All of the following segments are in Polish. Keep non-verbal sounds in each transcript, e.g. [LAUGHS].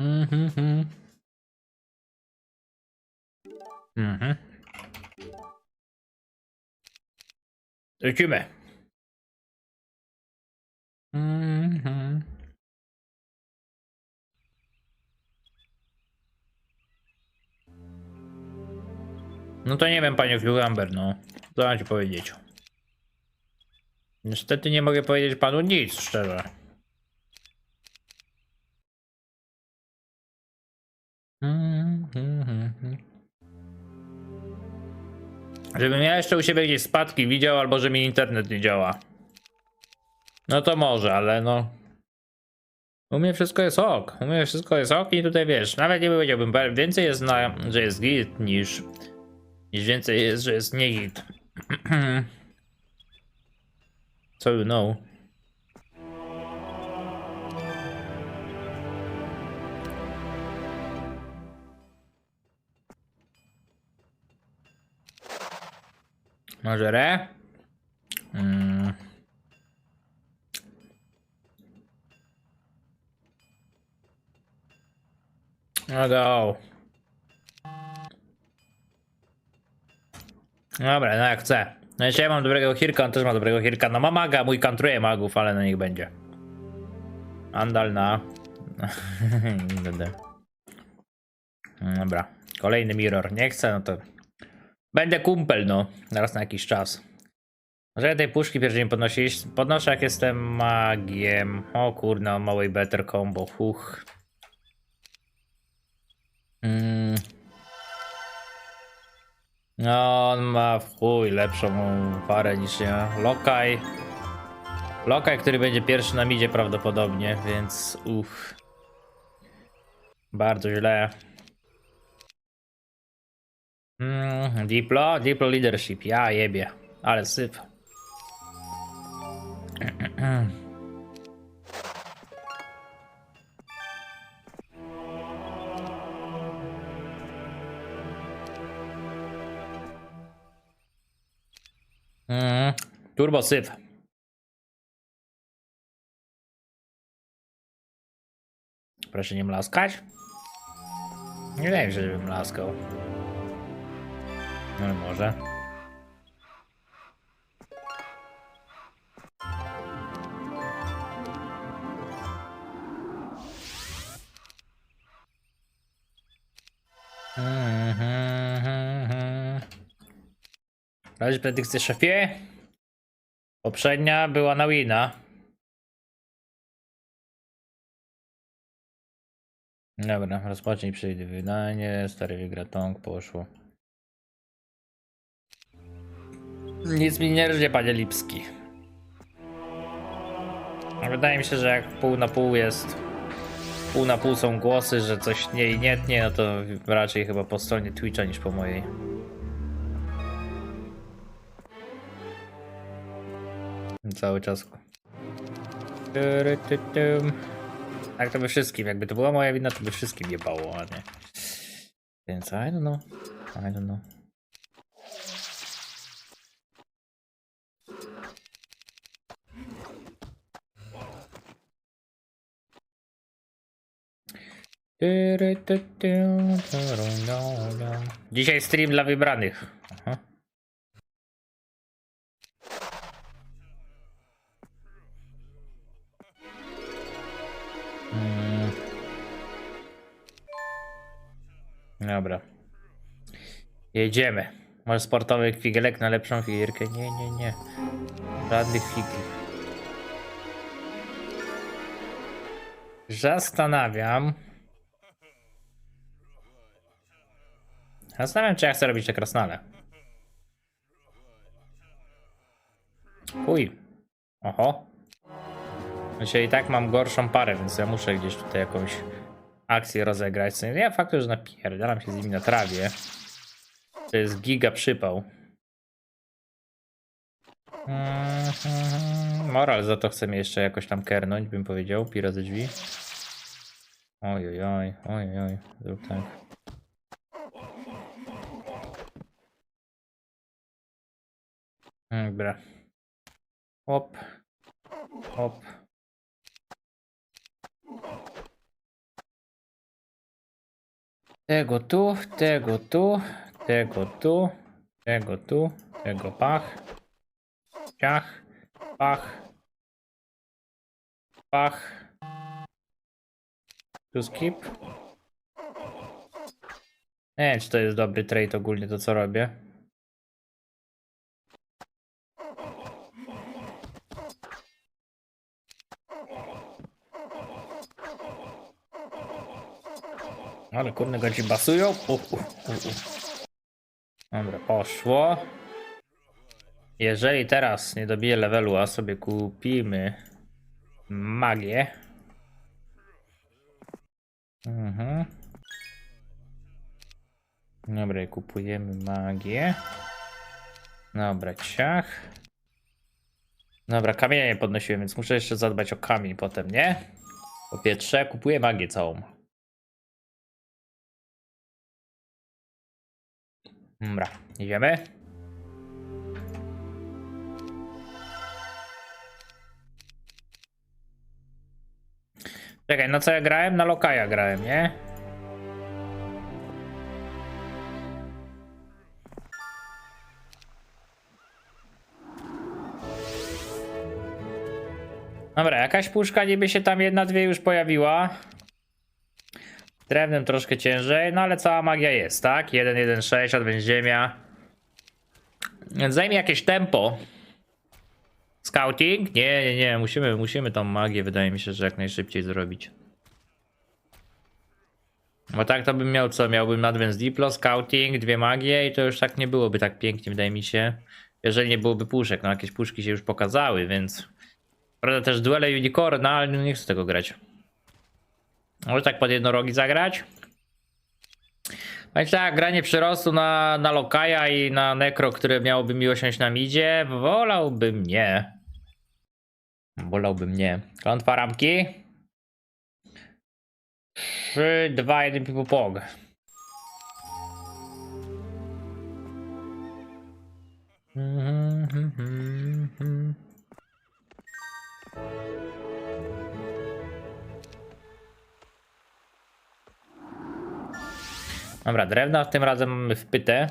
Mhm. Mhm. Lecimy. Mhm. No to nie wiem, panie Flugamber, no. Co mam ci powiedzieć? Niestety nie mogę powiedzieć panu nic, szczerze. Mhm. Żebym ja jeszcze u siebie gdzieś spadki widział, albo że mi internet nie działa. No to może, ale no. U mnie wszystko jest ok. U mnie wszystko jest ok i tutaj wiesz, nawet nie powiedziałbym, więcej jest na, że jest git niż, niż więcej jest, że jest nie git. So you know. Może re? Mm. No go. Dobra, no jak chcę. No jeśli ja mam dobrego Hirka, on też ma dobrego Hirka. No ma maga, mój kantruje magów, ale na nich będzie. Andal na... [LAUGHS] Dobra. Kolejny mirror. Nie chcę, no to... Będę kumpel, no. Raz na jakiś czas. Może tej puszki pierwszy nie podnosić. Podnoszę jak jestem magiem. O kurna, małej better combo. Huch. Mm. No, on ma w chuj lepszą parę niż ja. Lokaj. Lokaj, który będzie pierwszy na midzie prawdopodobnie, więc uch. Bardzo źle. Mm, Diplo? Diplo leadership. Ja jebie. Ale syp. Mm, turbo syf. Proszę nie mlaskać. Nie wiem, żebym mlaskał. No może. Razie predykcję szefie. Poprzednia była na wina. Dobra, rozpocznij przyjdę wydanie, stary wygra tong, poszło. Nic mi nie rżnie, panie Lipski. Wydaje mi się, że jak pół na pół jest, pół na pół są głosy, że coś nie i nie tnie, no to raczej chyba po stronie Twitcha niż po mojej. Cały czas. Tak to by wszystkim, jakby to była moja wina, to by wszystkim jebało, a nie. Więc I don't know. I don't know. Dzisiaj stream dla wybranych. Aha. Mm. Dobra. Jedziemy. Może sportowy figielek na lepszą figurkę? Nie, nie, nie. Żadnych figli. Zastanawiam. Zastanawiam, czy ja chcę robić te krasnale. Chuj. Oho. Dzisiaj i tak mam gorszą parę, więc ja muszę gdzieś tutaj jakąś akcję rozegrać. Ja faktu, że napierdalam się z nimi na trawie. To jest giga przypał. Mhm. Moral za to chce mnie jeszcze jakoś tam kernąć, bym powiedział. Pira ze drzwi. Oj, oj, zrób tak. Dobra. Hop. Hop. Tego tu, tego tu, tego tu, tego tu, tego pach. Ciach, pach. Pach. Tu skip. Nie wiem, czy to jest dobry trade ogólnie to co robię. Ale kurde go ci basują. Uh. Dobra, poszło. Jeżeli teraz nie dobiję levelu, a sobie kupimy magię. Mhm. Dobra, kupujemy magię. Dobra, ciach. Dobra, kamienia nie podnosiłem, więc muszę jeszcze zadbać o kamień potem, nie? Po pierwsze, kupuję magię całą. Dobra, idziemy. Czekaj, na co ja grałem? Na lokaja grałem, nie? Dobra, jakaś puszka niby się tam jedna, dwie już pojawiła. Drewnem troszkę ciężej, no ale cała magia jest, tak? 1, 1, 6, adwent ziemia. Więc zajmie jakieś tempo. Scouting? Nie, nie, nie, musimy, musimy tą magię, wydaje mi się, że jak najszybciej zrobić. Bo tak to bym miał co? Miałbym Advance Diplo, Scouting, dwie magie i to już tak nie byłoby tak pięknie, wydaje mi się. Jeżeli nie byłoby puszek, no jakieś puszki się już pokazały, więc... Prawda też duele Unicorna, ale nie chcę tego grać. Może tak pod jednorogi zagrać? Więc tak, granie przyrostu na, na Lokaja i na Necro, które miałoby mi osiąść na midzie, wolałbym nie. Wolałbym nie. Klątwa ramki. 3, 2, 1, pipu pog. Mhm, Dobra, drewna tym razem mamy wpytę.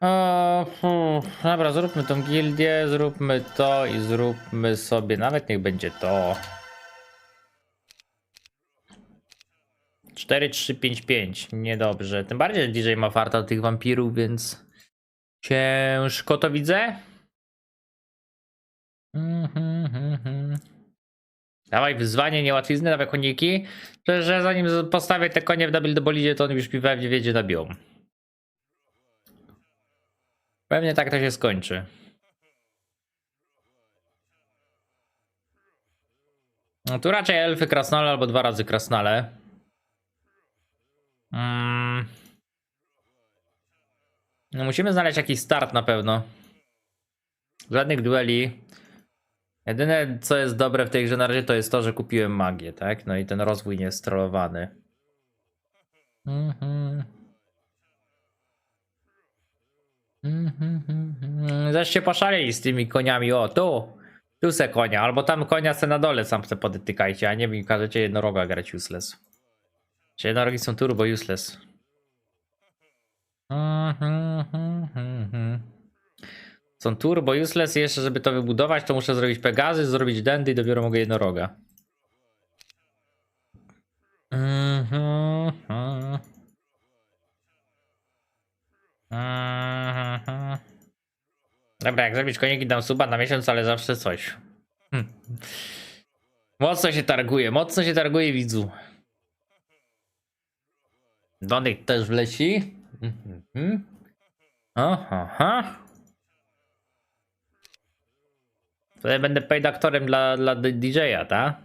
O, fu, dobra, zróbmy tą gildię, zróbmy to i zróbmy sobie, nawet niech będzie to. 4, 3, 5, 5. Niedobrze. Tym bardziej że DJ ma farta tych wampirów, więc ciężko to widzę. Mhm, mhm. Dawaj wyzwanie, niełatwizny, dawaj koniki. Że, zanim postawię te konie w double bolidzie, to oni już mi pewnie wiedzie nabiją. Pewnie tak to się skończy. No tu raczej elfy krasnale albo dwa razy krasnale. Mm. No musimy znaleźć jakiś start na pewno. Żadnych dueli. Jedyne co jest dobre w tej grze na razie to jest to, że kupiłem magię, tak? No i ten rozwój nie jest trollowany. Mhm. Mhm, mhm. Zaś się poszaleli z tymi koniami. O, tu! Tu se konia, albo tam konia se na dole sam se podtykajcie, a nie mi każecie jednoroga grać useless. Czy jednorogi są turbo useless. Mhm, mhm, mhm. Są turbo useless jeszcze żeby to wybudować to muszę zrobić Pegazy, zrobić Dendy i dopiero mogę jednoroga. Mhm, mhm. Mhm. Dobra, jak zrobić koniki dam suba na miesiąc, ale zawsze coś. Hm. Mocno się targuje, mocno się targuje widzu. Donek też wleci. Mhm. Aha, aha. Tutaj będę paid aktorem dla, dla DJ-a, tak?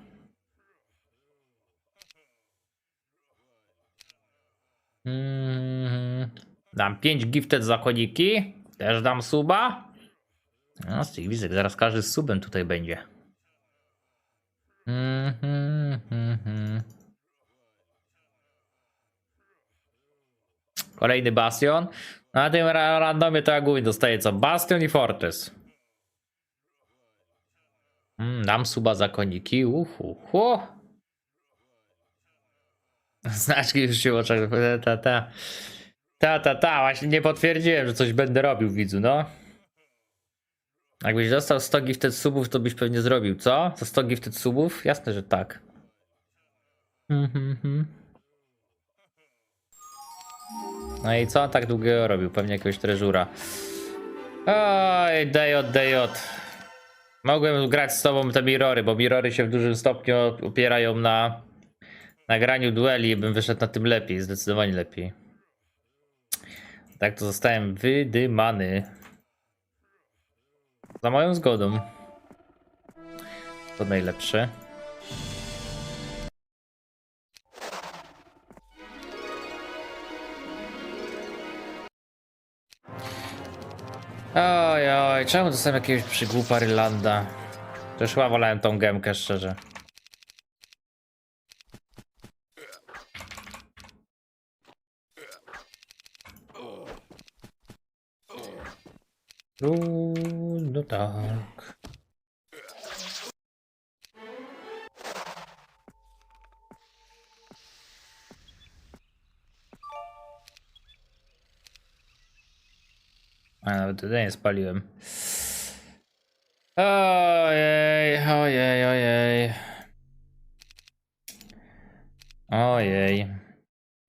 Mhm. Dam 5 gifted za koniki. Też dam suba. No, z tych widzek zaraz każdy z subem tutaj będzie. Mhm. Kolejny bastion. Na tym ra- randomie to ja głównie dostaję co? Bastion i Fortress. Mm, dam suba za koniki. Uhu, hu. Znaczki już się w oczach. Ta, ta. Ta, ta, ta. Właśnie nie potwierdziłem, że coś będę robił, widzu, no. Jakbyś dostał 100 gifted subów, to byś pewnie zrobił, co? Za 100 gifted subów? Jasne, że tak. No i co on tak długo robił? Pewnie jakiegoś treżura. Oj, DJ, DJ. Mogłem grać z tobą te mirory, bo mirory się w dużym stopniu opierają na nagraniu dueli, bym wyszedł na tym lepiej, zdecydowanie lepiej. Tak to zostałem wydymany. Za moją zgodą. To najlepsze. Oj, oj, czemu dostałem jakiegoś przygłupa Rylanda? To już chyba wolałem tą gemkę, szczerze. Uuu, no tak. Tutaj nie spaliłem. Ojej, ojej, ojej. Ojej.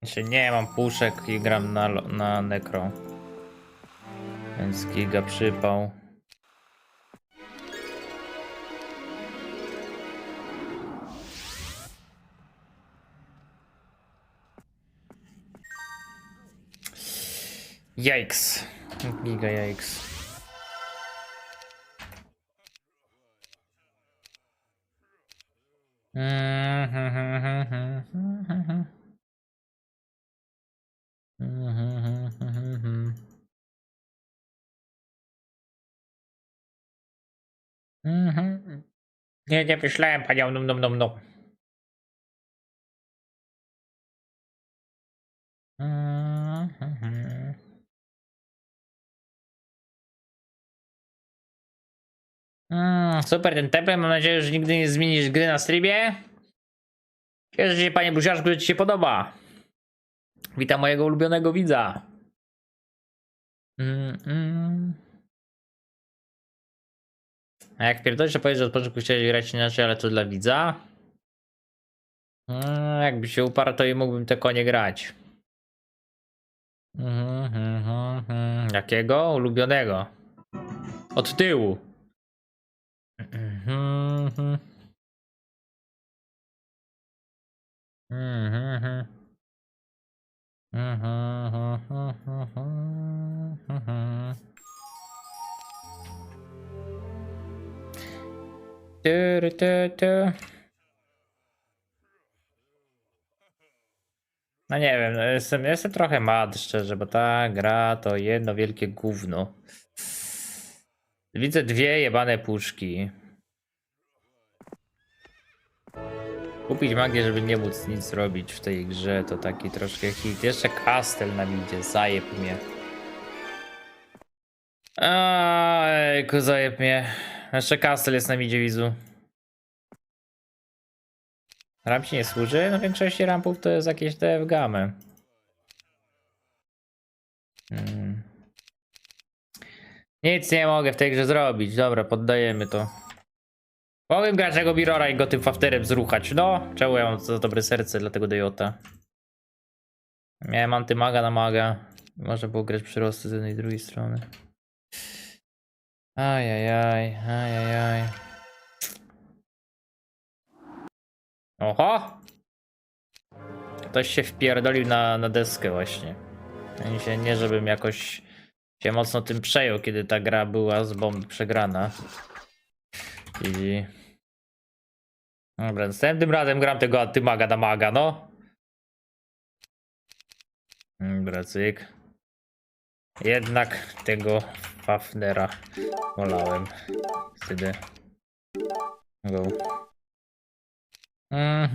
Jeszcze nie mam puszek i gram na, na nekro. Więc giga przypał. Yikes. Giga yikes. Nie, nie myślałem panią num super ten temple, mam nadzieję, że nigdy nie zmienisz gry na streamie. Cieszę się panie Buziarzku, że ci się podoba. Witam mojego ulubionego widza. Mm, mm. A jak pierdolisz, to powiedz, że od początku chciałeś grać inaczej, ale to dla widza? Mm, jakby się uparł, to i mógłbym te konie grać. Mhm, mhm, mhm. Jakiego? Ulubionego. Od tyłu. Tu. No nie wiem, no jestem, jestem trochę mad, szczerze, bo ta gra to jedno wielkie gówno. Widzę dwie jebane puszki. Kupić magię, żeby nie móc nic robić w tej grze, to taki troszkę hit. Jeszcze kastel nam idzie, zajeb mnie. Ejku, zajeb mnie. Jeszcze kastel jest na midzie, widzu. Ramp ci nie służy? No w większości rampów to jest jakieś DF gamy. Hmm. Nic nie mogę w tej grze zrobić. Dobra, poddajemy to. Mogłem grać tego Mirora i go tym fafterem zruchać. No, czemu ja mam za dobre serce dla tego Dejota? Miałem antymaga na maga. Można było grać przyrosty z jednej i drugiej strony. Ajajaj, ajajaj. Oho! Ktoś się wpierdolił na, na deskę właśnie. Się nie, żebym jakoś się mocno tym przejął, kiedy ta gra była z bomb przegrana. I... Dobra, następnym razem gram tego antymaga na maga, no. Dobra, cyk. Jednak tego Fafnera wolałem. Wtedy. Go. Mhm.